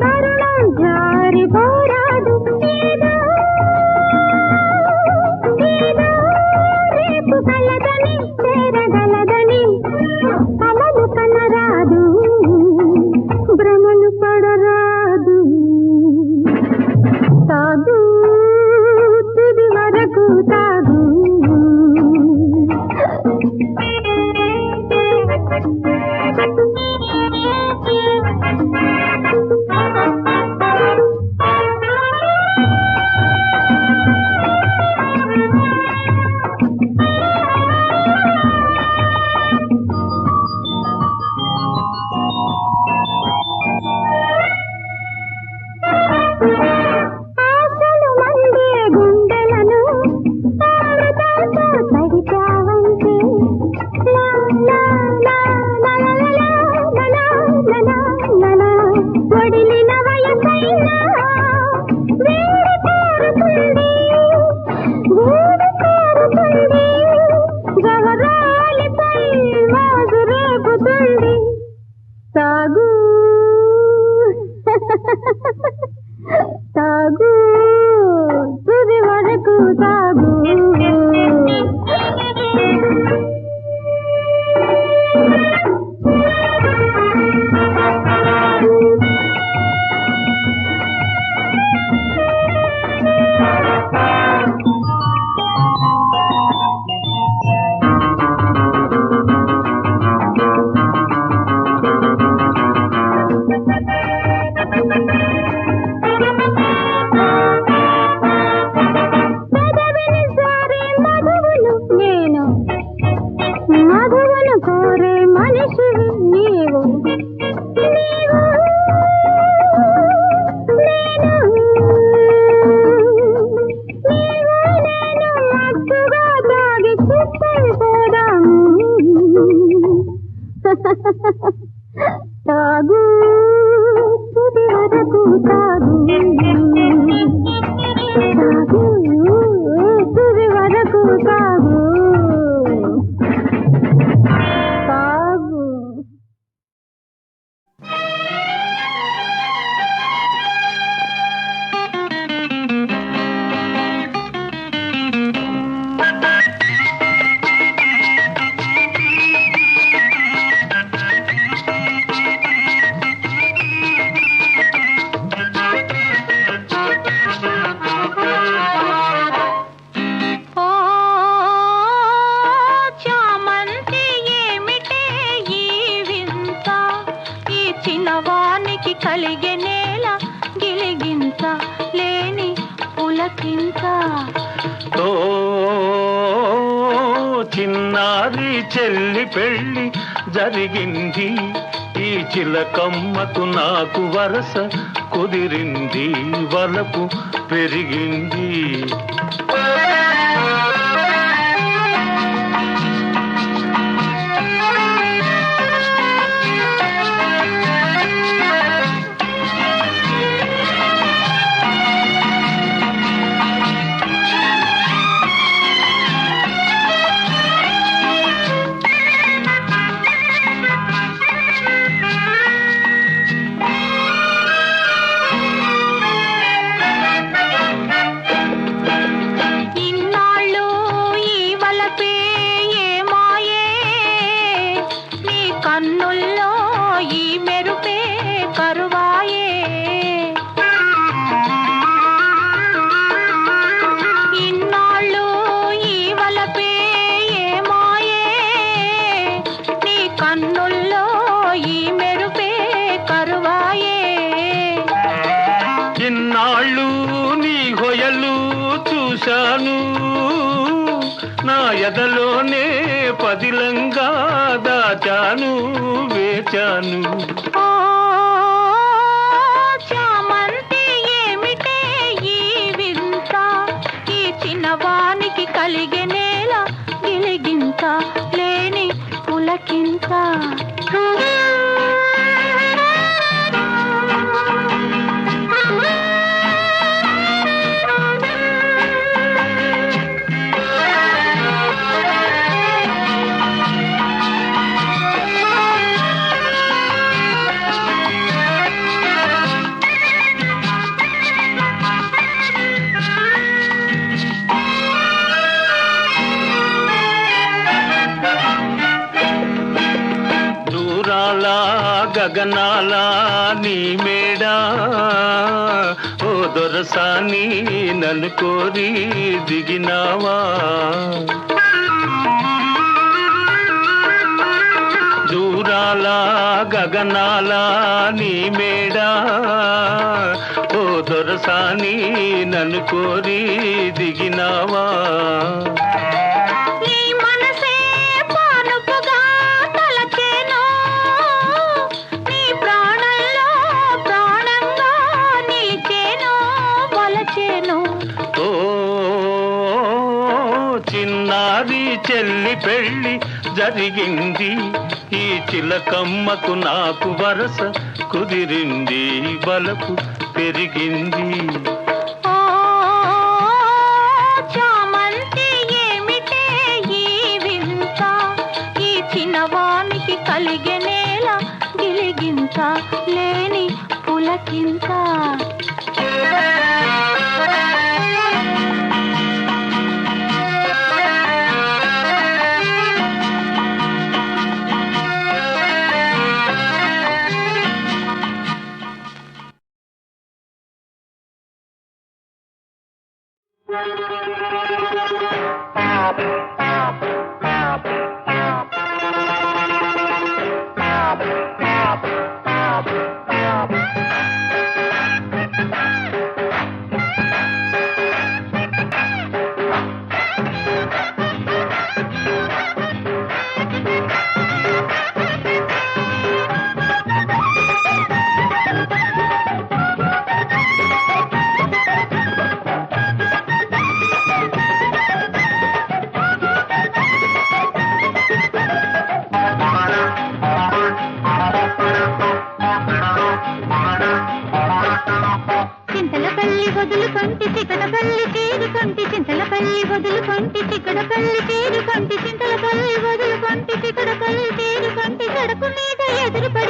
மருளான் ఆశ కుదిరింది వలపు పెరిగింది. ఎదలోనే పదిలంగా దాచాను వేచాను. వానికి చిన్నవానికి కలిగే నేల గిలిగింత లేని పులకింత. గగనాల నీ మేడా. ఓ దొరసాని నన్ను కోరి దిగినావా. దూరాల గగనాల నీ మేడా. ఓ దొరసాని నన్ను కోరి దిగినావా. వలచేను ఓ చిన్నారి చెల్లి పెళ్ళి జరిగింది. ఈ చిలకమ్మకు నాకు వరస కుదిరింది బలకు పెరిగింది. ఓ చామంతి ఏమిటే ఈ వింత? ఈ చిన్నవానికి కలిగే నేల గిలిగింత లేని పులకింత.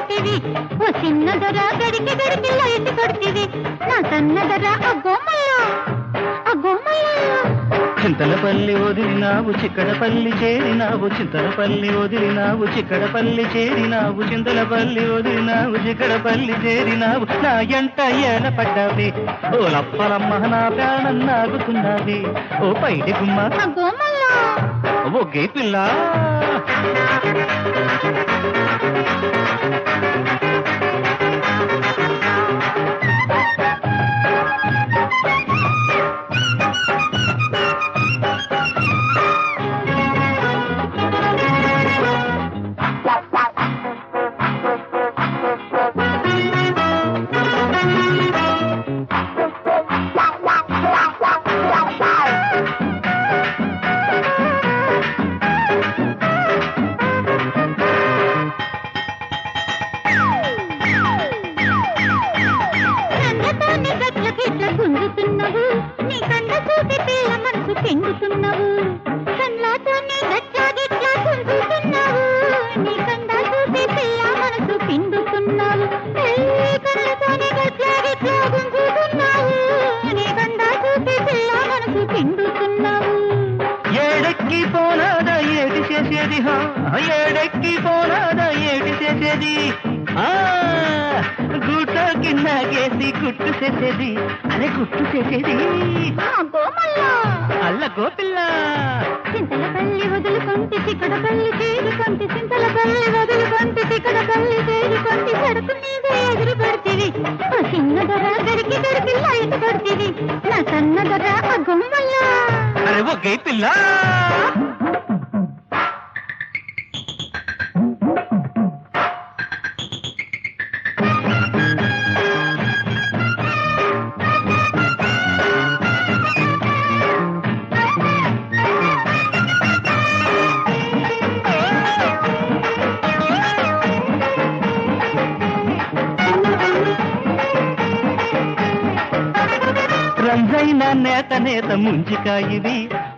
పడితివి ఓ చిన్నదొర గడికి గడికి లైట్ కొడితివి. నా సన్నదొర అగ్గోమయ్య అగ్గోమయ్య చింతలపల్లి వదిలినావు చిక్కడపల్లి చేరినావు చింతలపల్లి వదిలినావు చిక్కడపల్లి చేరినావు చింతలపల్లి వదిలినావు చిక్కడపల్లి చేరినావు. నా ఎంట ఏల పడ్డావి. ఓ లప్పలమ్మ నా ప్రాణం నాగుతున్నది. ఓ పైడి గుమ్మ. ఓ గే పిల్ల Thank you. వదులుకొంటి చిక్కడపల్లి చేరుకొంటి చింతలపల్లి వదులుకొంటి చిక్కడపల్లి చేరుకొంటి సడుకు మీద ఎదురు ఆ చిన్న దొర గడికి గడికి లైట్ నా సన్న దొర అగ్గమ్మల్ల అరే ఓ పిల్ల నేత నేత ముంజికాయివి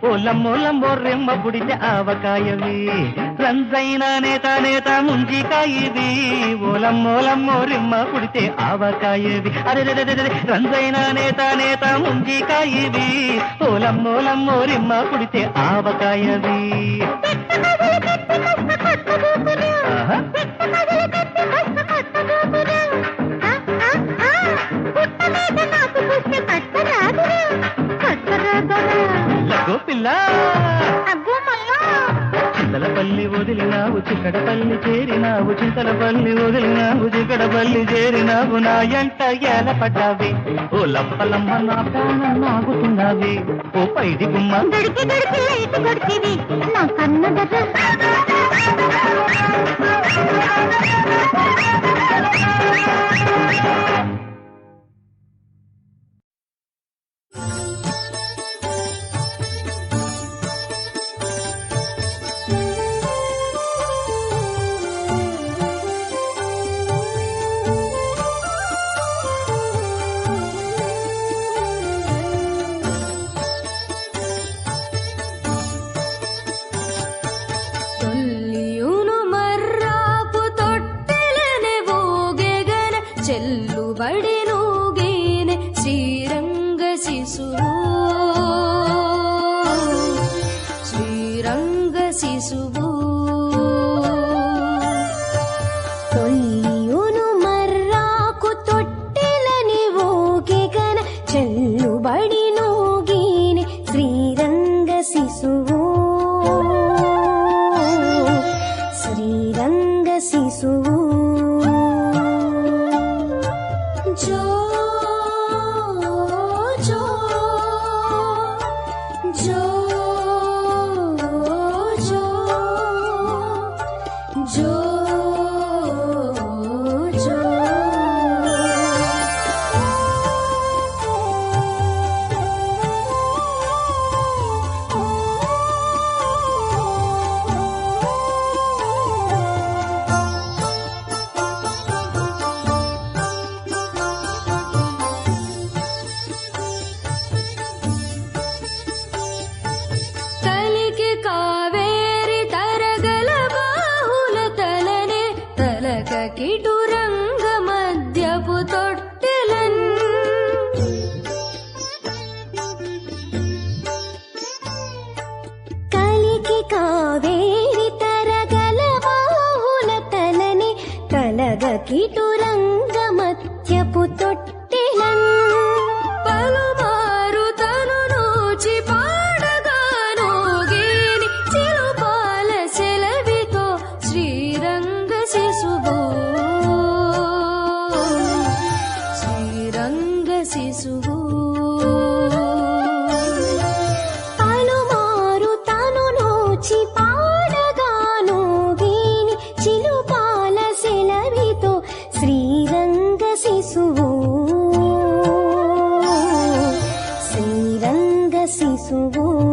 ఓలమ్మోలమ్మో రెమ్మ పుడితే ఆవకాయవి రంజైన నేత నేత ముంజికాయివి ఓలమ్మోలమ్మో రెమ్మ పుడితే ఆవకాయవి అరే రే, రే, రే, రే, రంజైన నేత నేత ముంజికాయివి ఓలమ్మోలమ్మో రెమ్మ పుడితే ఆవకాయవి పిల్ల చింతలపల్లి వదిలినావు చిక్కడపల్లి చేరినావు చింతలపల్లి వదిలినావు చిక్కడపల్లి చేరినావు నా ఎంట ఏల పడ్డావి ఓ లప్పలమ్మ నా ప్రాణం నాగుతున్నావి. ఓ పైడి గుమ్మ. లైట్ కొడితివి. Assim, preciso తలక రంగ మధ్యపు తొట్టెలన్. కలికి కావేరి తరగల బాహుల తలని తలగ sungguh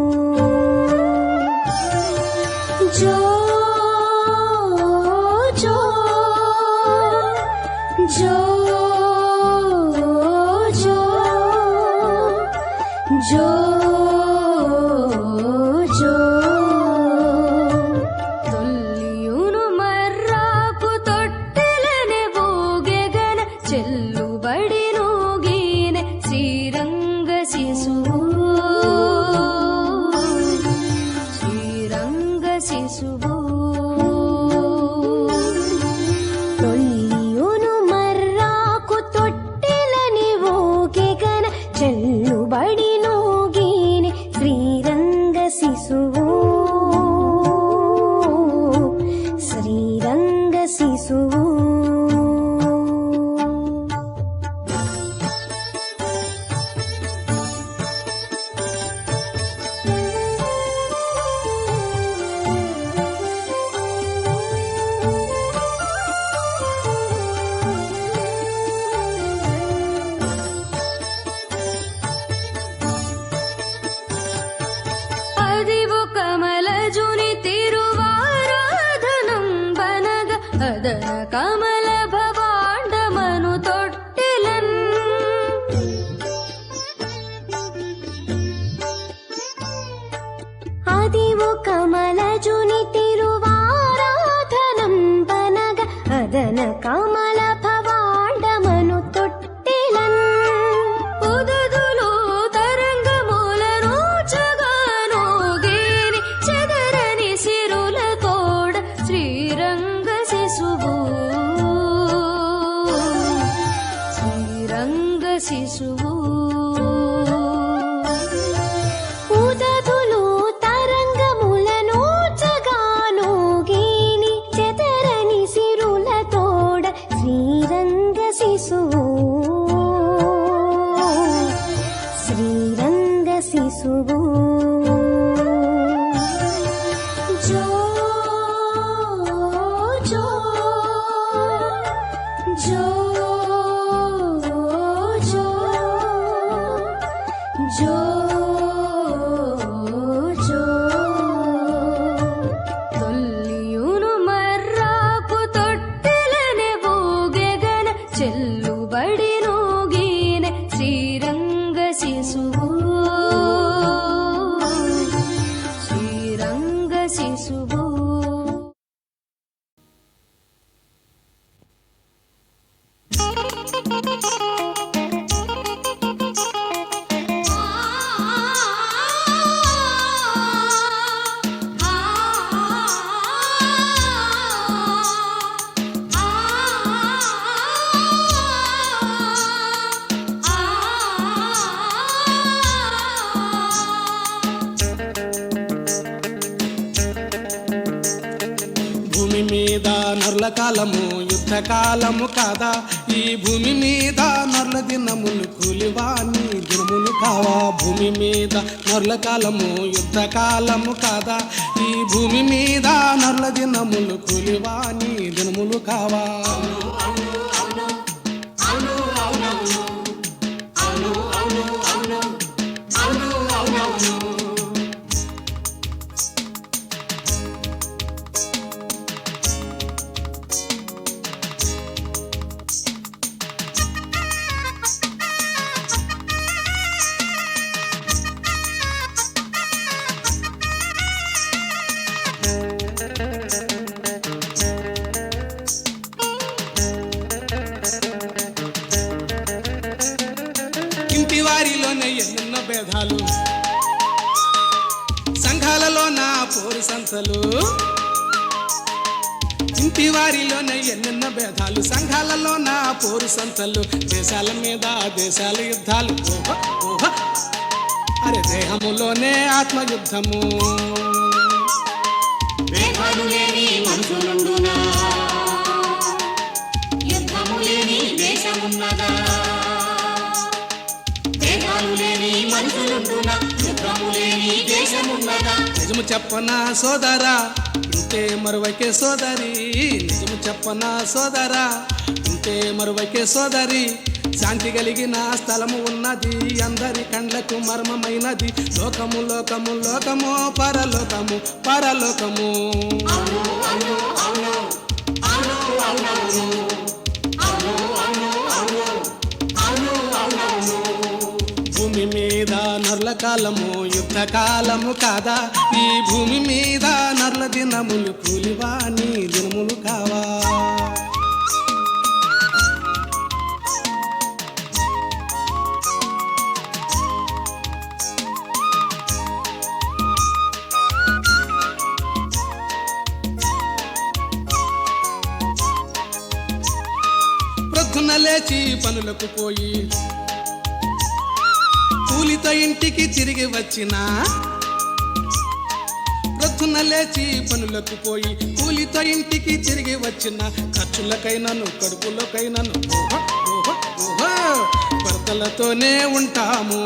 నర్ల కాలము యుద్ధ కాలము కాదా? ఈ భూమి మీద నర్ల దినములు కూలివాణి దినములు కావా? భూమి మీద నర్ల కాలము యుద్ధ కాలము కాదా? ఈ భూమి మీద నర్ల దినములు కూలివాణి దినములు కావా? అసలు? ఇంటి వారిలోనే ఎన్నెన్న భేదాలు సంఘాలలో నా పోరు సంతలు దేశాల మీద దేశాల యుద్ధాలు. ఓహో ఓహో. అరే దేహములోనే ఆత్మయుద్ధము. చెప్పనా సోదరా? ఉంటే మరువైకే సోదరి. నిజము చెప్పనా సోదరా? ఉంటే మరువకే సోదరి. శాంతి కలిగిన స్థలము ఉన్నది. అందరి కండ్లకు మర్మమైనది. లోకము లోకము లోకము పరలోకము పరలోకము. భూమి మీద నర్ల కాలము కాలము కాదా? ఈ భూమి మీద నర్ల దినములు కూలివాని దినములు కావా? ప్రొద్దున లేచి పనులకు పోయి కూలితో ఇంటికి తిరిగి వచ్చిన? ప్రొద్దున లేచి పనులకు పోయి కూలితో ఇంటికి తిరిగి వచ్చిన? ఖర్చులకైనాను కడుపులకైనాను భర్తలతోనే ఉంటాము.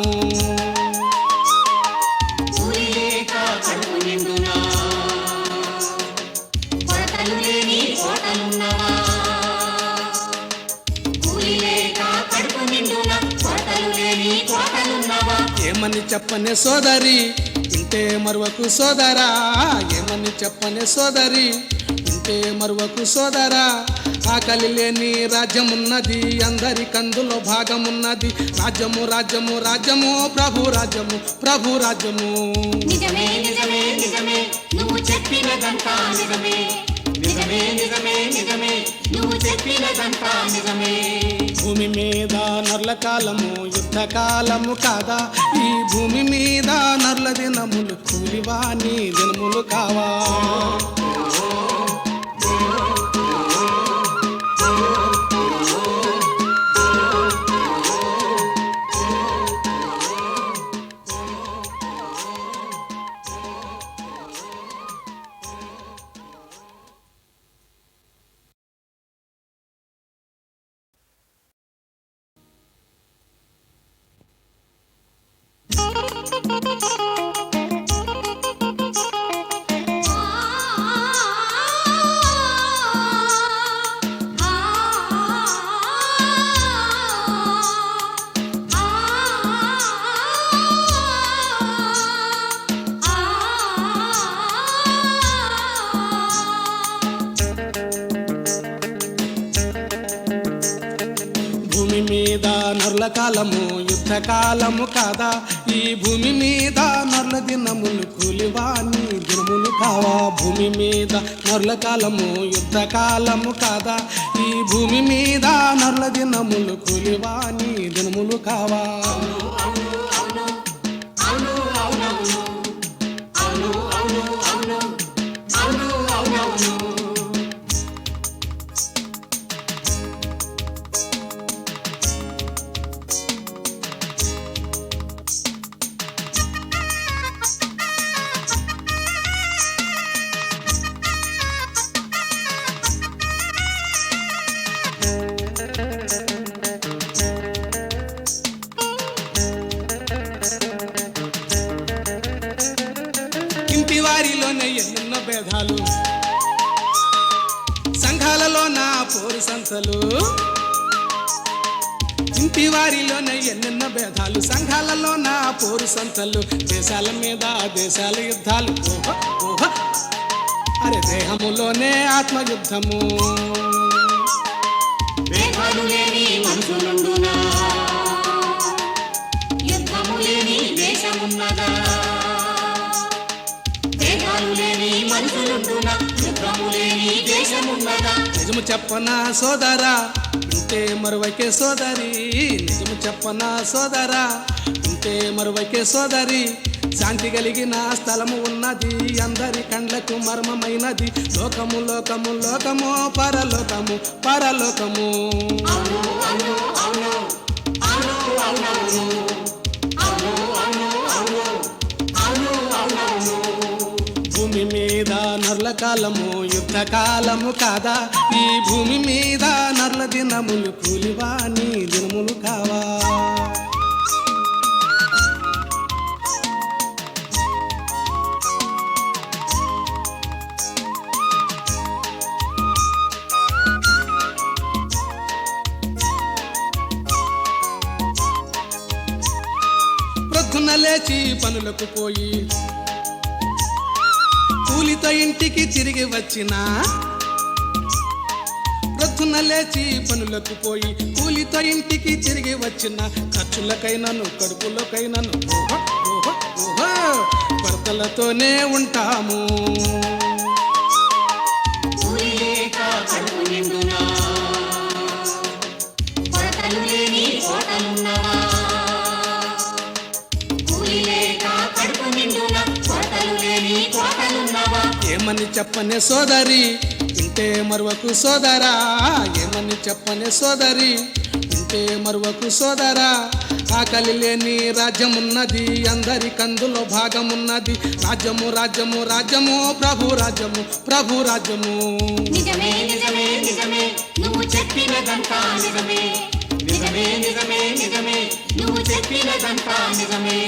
చెప్పనే సోదరి ఇంటే మరువకు సోదరా. ఏమని చెప్పనే సోదరి ఇంటే మరువకు సోదరా. ఆకలి లేని రాజ్యమున్నది అందరి కందులో భాగమున్నది. రాజ్యము రాజ్యము రాజ్యము ప్రభు రాజ్యము ప్రభు రాజ్యము. నిజమే నిజమే నిజమే నువ్వు చెప్పినదంతా నిజమే. నిజమే నిజమే నిజమే నువ్వు చెప్పినదంతా నిజమే. భూమి మీద నర్ల కాలము యుద్ధ కాలము కాదా? ఈ భూమి మీద నర్ల దినములు కూలివాణి దినములు కావా? కాలము యుద్ధ కాలము కాదా? ఈ భూమి మీద నరుల దినములు కూలివాని దినములు కావా? భూమి మీద నర్ల కాలము యుద్ధ కాలము కాదా? ఈ భూమి మీద నరుల దినములు కూలివాని దినములు కావా? సంతలు దేశాల మీద దేశాల యుద్ధాలు. అరే దేహములోనే ఆత్మయుద్ధము. నిజము చెప్పనా సోదరా? ఇంతే మరువకే సోదరి. నిజము చెప్పనా సోదరా? ఇంతే మరువకే సోదరి. శాంతి కలిగిన స్థలము ఉన్నది. అందరి కండ్లకు మర్మమైనది. లోకము లోకము లోకము పరలోకము పరలోకము. భూమి మీద నర్ల కాలము యుద్ధ కాలము కాదా? ఈ భూమి మీద నర్ల దినములు కూలివాని దినములు కావా? లేచి పనులకు పోయి కూలిత ఇంటికి తిరిగి వచ్చిన ప్రొద్దున లేచి పనులకు పోయి కూలిత ఇంటికి తిరిగి వచ్చిన ఖర్చులకైనాను కడుపులకైనాను భర్తలతోనే ఉంటాము. చెప్పనే సోదరి ఇంతే మరువకు సోదరా ఏమని చెప్పనే సోదరి ఇంతే మరువకు సోదరా. ఆకలి లేని రాజ్యమున్నది అందరి కందులో భాగమున్నది. రాజ్యము రాజ్యము రాజ్యము ప్రభు రాజ్యము ప్రభు రాజ్యము. నిజమే నిజమే నిజమే. నువ్వు చెప్పినదంతా నిజమే. నిజమే నిజమే నిజమే. నువ్వు చెప్పినదంతా నిజమే.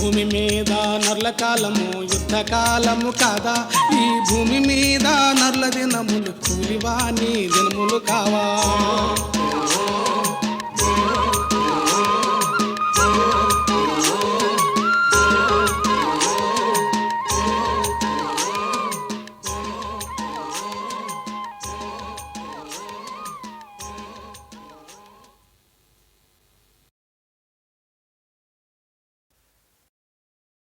భూమి మీద నర్ల కాలము యుద్ధ కాలము కాదా? ఈ భూమి మీద నర్ల దినములు కూలివాని దినములు కావా?